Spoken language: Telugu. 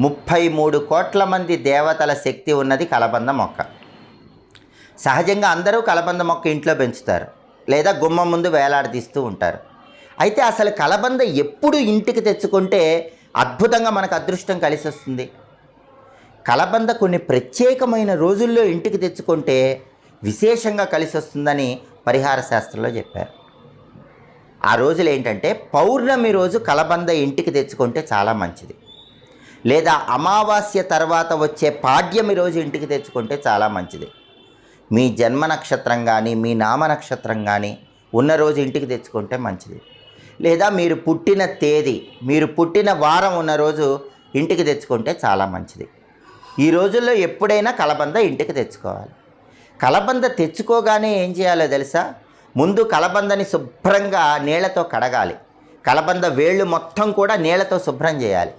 ముప్పై మూడు కోట్ల మంది దేవతల శక్తి ఉన్నది కలబంద మొక్క. సహజంగా అందరూ కలబంద మొక్క ఇంట్లో పెంచుతారు లేదా గుమ్మం ముందు వేలాడదీస్తూ ఉంటారు. అయితే అసలు కలబంద ఎప్పుడు ఇంటికి తెచ్చుకుంటే అద్భుతంగా మనకు అదృష్టం కలిసి వస్తుంది కలబంద కొన్ని ప్రత్యేకమైన రోజుల్లో ఇంటికి తెచ్చుకుంటే విశేషంగా కలిసి వస్తుందని పరిహార శాస్త్రంలో చెప్పారు. ఆ రోజులు ఏంటంటే పౌర్ణమి రోజు కలబంద ఇంటికి తెచ్చుకుంటే చాలా మంచిది. లేదా అమావాస్య తర్వాత వచ్చే పాడ్యమి రోజు ఇంటికి తెచ్చుకుంటే చాలా మంచిది. మీ జన్మ నక్షత్రం కానీ మీ నామ నక్షత్రం కానీ ఉన్న రోజు ఇంటికి తెచ్చుకుంటే మంచిది. లేదా మీరు పుట్టిన తేదీ మీరు పుట్టిన వారం ఉన్న రోజు ఇంటికి తెచ్చుకుంటే చాలా మంచిది. ఈ రోజుల్లో ఎప్పుడైనా కలబంద ఇంటికి తెచ్చుకోవాలి. కలబంద తెచ్చుకోగానే ఏం చేయాలో తెలుసా? ముందు కలబందని శుభ్రంగా నీళ్ళతో కడగాలి. కలబంద వేళ్ళు మొత్తం కూడా నీళ్ళతో శుభ్రం చేయాలి.